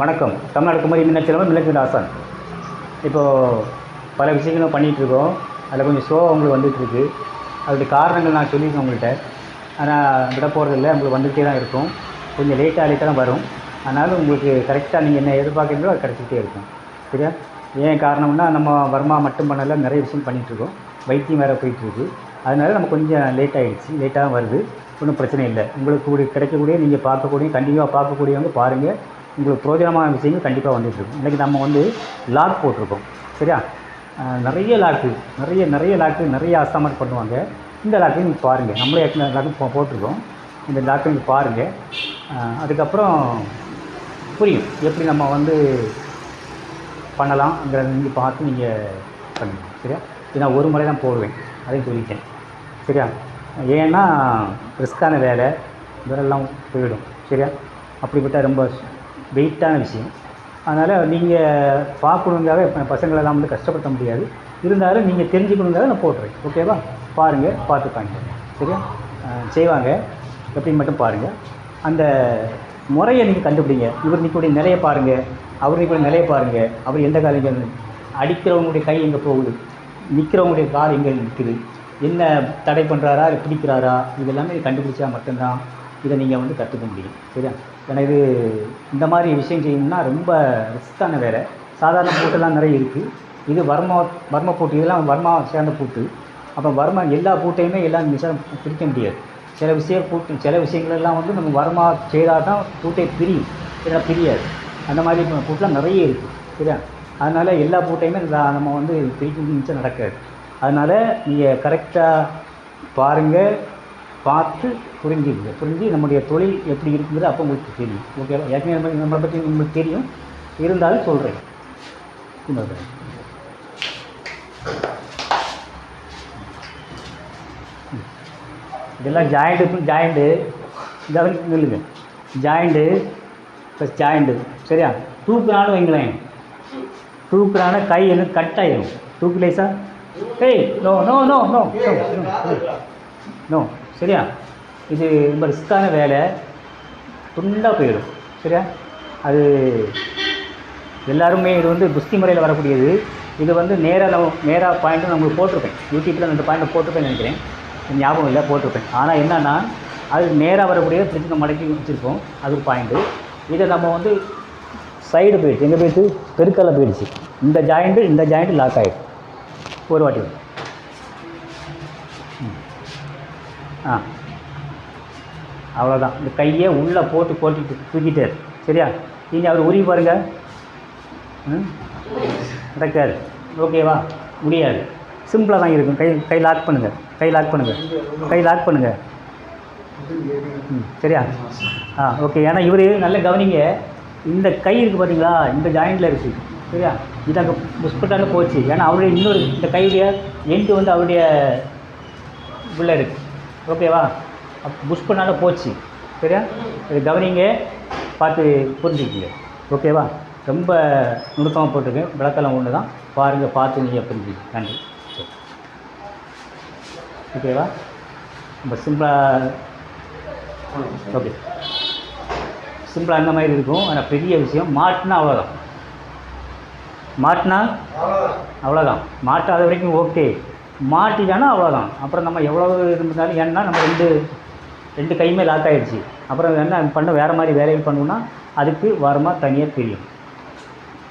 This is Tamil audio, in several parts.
வணக்கம். தமிழ்நாடு குமரி மின்னச்சலம் மின்னச்சல் ஆசான் இப்போது பல விஷயங்களும் பண்ணிகிட்ருக்கோம் அதில் கொஞ்சம் ஸ்லோவாக உங்களுக்கு வந்துகிட்ருக்கு அதோடைய காரணங்கள் நான் சொல்லியிருக்கேன் உங்கள்கிட்ட. ஆனால் விட போகிறதில்ல உங்களுக்கு வந்துகிட்டே தான் இருக்கும். கொஞ்சம் லேட்டாக லேட்டாக தான் வரும். ஆனாலும் உங்களுக்கு கரெக்டாக நீங்கள் என்ன எதிர்பார்க்குறீங்களோ அது கிடச்சிட்டே இருக்கும். சரியா? ஏன் காரணம்னா நம்ம வர்மா மட்டும் பண்ணல நிறைய விஷயம் பண்ணிகிட்ருக்கோம் வைத்தியம் வேறு போயிட்டுருக்கு. அதனால் நம்ம கொஞ்சம் லேட் ஆகிடுச்சு லேட்டாக தான் வருது. ஒன்றும் பிரச்சனை இல்லை. உங்களுக்கு கூடிய கிடைக்கக்கூடிய நீங்கள் பார்க்கக்கூடிய கண்டிப்பாக பார்க்கக்கூடியவங்க பாருங்கள் உங்களுக்கு பிரோஜனமான விஷயங்கள் கண்டிப்பாக வந்துட்டுருக்கும் இன்றைக்கி நம்ம வந்து லாக் போட்டிருக்கோம். சரியா? நிறைய லாக்கு நிறைய நிறைய லாக்கு நிறைய அசாமட் பண்ணுவாங்க. இந்த லாக்கு நீங்கள் பாருங்கள் நம்மளே ஏற்கனவே லாக்கு போட்டிருக்கோம். இந்த லாக்கு நீங்கள் பாருங்கள் அதுக்கப்புறம் புரியும். எப்படி நம்ம வந்து பண்ணலாம்ங்கிறத நீங்கள் பார்த்து நீங்கள் பண்ணுங்க. சரியா? இது நான் ஒரு முறை தான் போடுவேன். அதையும் சொல்லிட்டேன். சரியா? ஏன்னா ரிஸ்க்கான வேலை. இதெல்லாம் போயிடும். சரியா? அப்படிப்பட்ட ரொம்ப வெயிட்டான விஷயம். அதனால் நீங்கள் பார்க்கணுங்காக இப்போ பசங்களெல்லாம் வந்து கஷ்டப்படுத்த முடியாது. இருந்தாலும் நீங்கள் தெரிஞ்சுக்கணுங்காக நான் போட்டுறேன். ஓகேவா பாருங்கள் பார்த்து காணிங்க சரியா? செய்வாங்க. எப்படின்னு மட்டும் பாருங்கள் அந்த முறையை நீங்கள் கண்டுபிடிங்க. இவர் நிற்கக்கூடிய நிலையை பாருங்கள் அவர் நிற்கக்கூடிய நிலையை பாருங்கள் அவர் எந்த காலம் அடிக்கிறவங்களுடைய கை எங்கே போகுது? நிற்கிறவங்களுடைய கால் எங்கே நிற்குது என்ன தடை பண்ணுறாரா இல்லை பிடிக்கிறாரா? இதெல்லாமே கண்டுபிடிச்சா மட்டும்தான் இதை நீங்கள் வந்து கற்றுக்க முடியும். சரியா? ஏன்னா இது இந்த மாதிரி விஷயம் செய்யணும்னா ரொம்ப ரிஸ்க்கான வேலை சாதாரண பூட்டெல்லாம் நிறைய இருக்குது இது வர்மா வர்ம பூட்டு இதெல்லாம் வர்மா சேர்ந்த பூட்டு. அப்போ வர்மா எல்லா பூட்டையுமே எல்லாம் மிஷம் பிரிக்க முடியாது. சில விஷயம் பூட்டு சில விஷயங்களெல்லாம் வந்து நம்ம வர்மா செய்தால் தான் பூட்டை பிரியும். இதெல்லாம் பிரியாது. அந்த மாதிரி பூட்டெலாம் நிறைய இருக்குது சரியா? அதனால் எல்லா பூட்டையுமே நம்ம வந்து பிரிக்க நிமிஷம் நடக்காது. அதனால் நீங்கள் கரெக்டாக பாருங்கள் பார்த்து புரிஞ்சுக்குங்க புரிஞ்சு நம்முடைய தொழில் எப்படி இருக்குங்கிறது அப்போ உங்களுக்கு தெரியும். ஓகேவா ஏற்கனவே நம்ம நம்மளை பற்றி உங்களுக்கு தெரியும். இருந்தாலும் சொல்கிறேன் இன்னொரு இதெல்லாம் ஜாயிண்ட்டு ஜாயிண்ட்டு கவனிக்க நில்லுங்க ஜாயிண்ட்டு ப்ளஸ் ஜாயிண்ட்டு சரியா? தூக்குறான்னு வைங்களேன். தூக்குறான கை எல்லாம் கட் ஆயிடும் தூக்கலே சார் ஏய் no no no no no சரியா? இது ரொம்ப ரிஸ்க்கான வேலை. துண்டாக போயிடும். சரியா? அது எல்லாருமே இது வந்து புஸ்தி முறையில் வரக்கூடியது. இது வந்து நேராக நம்ம நேராக பாயிண்ட்டு நான் உங்களுக்கு போட்டிருப்பேன் யூடியூப்பில் ரெண்டு பாயிண்ட் போட்டிருப்பேன்னு நினைக்கிறேன். ஞாபகம் இல்லை போட்டிருப்பேன். ஆனால் என்னென்னா அது நேராக வரக்கூடிய திருச்சி நம்ம மடக்கி வச்சுருக்கோம் அது ஒரு பாயிண்ட்டு இதை நம்ம வந்து சைடு போயிடுச்சு. எங்கே போயிடுச்சு? பெருக்கல்ல போயிடுச்சு. இந்த ஜாயிண்ட்டு இந்த ஜாயிண்ட்டு லாக் ஆகிடும் ஒரு வாட்டி வரும். ம். ஆ. அவ்வளோதான் இந்த கையை உள்ளே போட்டு போட்டுட்டு தூக்கிட்டார். சரியா? நீங்கள் அவர் உருவி பாருங்க. ம்? நடக்காது. ஓகேவா முடியாது. சிம்பிளாக தான் இருக்கும். கை கை லாக் பண்ணுங்கள் கை லாக் பண்ணுங்கள் கை லாக் பண்ணுங்கள் ம். சரியா? ஆ ஓகே ஏன்னா இவர் நல்ல கவனிங்க. இந்த கை இருக்குது பார்த்தீங்களா இந்த ஜாயிண்டில் இருக்குது சரியா? இது அங்கே புஷ் போச்சு. ஏன்னா அவருடைய இன்னொரு இந்த கையுடைய எண்டு வந்து அவருடைய உள்ளே இருக்குது ஓகேவா புஷ் பண்ணாலும் போச்சு. சரியா? இது கவனிங்க. பார்த்து புரிஞ்சுக்கங்க. ஓகேவா ரொம்ப நுணுக்கமாக போட்டிருக்கேன் விளக்கெல்லாம் ஒன்று தான் பாருங்கள் பார்த்து நீங்கள் புரிஞ்சுக்க நன்றி. சரி ஓகேவா ரொம்ப சிம்பிளாக ஓகே சிம்பிளாக அந்த மாதிரி இருக்கும். ஆனால் பெரிய விஷயம் மாட்டினா அவ்வளோதான் மாட்டினா? அவ்வளோதான் மாட்டாத வரைக்கும் ஓகே மாட்டிட்டானா அவ்வளோதான் அப்புறம் நம்ம எவ்வளோ இருந்தாலும் ஏன்னா நம்ம ரெண்டு ரெண்டு கையுமே லாக் ஆகிடுச்சு அப்புறம் என்ன பண்ண வேறு மாதிரி வேலைகள் பண்ணணும்னா அதுக்கு வருமா தனியாக தெரியும்.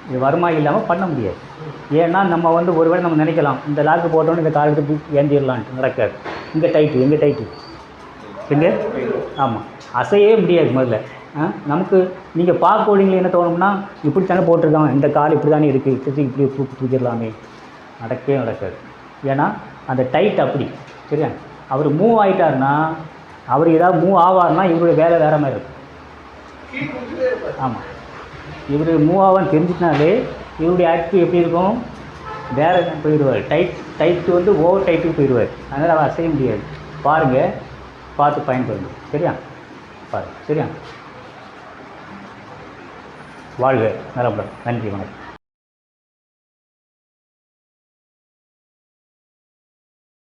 இது வருமா இல்லாமல் பண்ண முடியாது. ஏன்னா நம்ம வந்து ஒருவேளை நம்ம நினைக்கலாம் இந்த லாக்கு போட்டோன்னு இந்த கால் புக் ஏந்திடலான்ட்டு நடக்காது. இங்கே டைட்டு எங்கே டைட்டு எங்கே ஆமாம் அசையவே முடியாது முதல்ல. ஆ? நமக்கு நீங்கள் பார்க்க பார்க்கோடிங்களே என்ன தோணும்னா இப்படி தானே போட்டிருக்கான் இந்த கால் இப்படி தானே இருக்குது இப்படி தூக்கி தூக்கிடலாமே. நடக்கவே நடக்காது. ஏன்னா அந்த டைட் அப்படி சரியா? அவர் மூவ் ஆகிட்டாருன்னா அவர் ஏதாவது மூவ் ஆவார்னா இவருடைய வேலை வேறு மாதிரி இருக்கும். ஆமாம் இவர் மூவ் ஆவான்னு தெரிஞ்சுட்டாலே இவருடைய ஆக்டிவ் எப்படி இருக்கும்? வேறு போயிடுவார். டைட் டைட்டு வந்து ஓவர் டைட்டுக்கு போயிடுவார். அதனால் அவர் அசைய முடியாது. பாருங்கள் பார்த்து பயன்படுங்க சரியா? பாருங்க. சரியா? வாழ்க. நலமுடன் நன்றி வணக்கம்.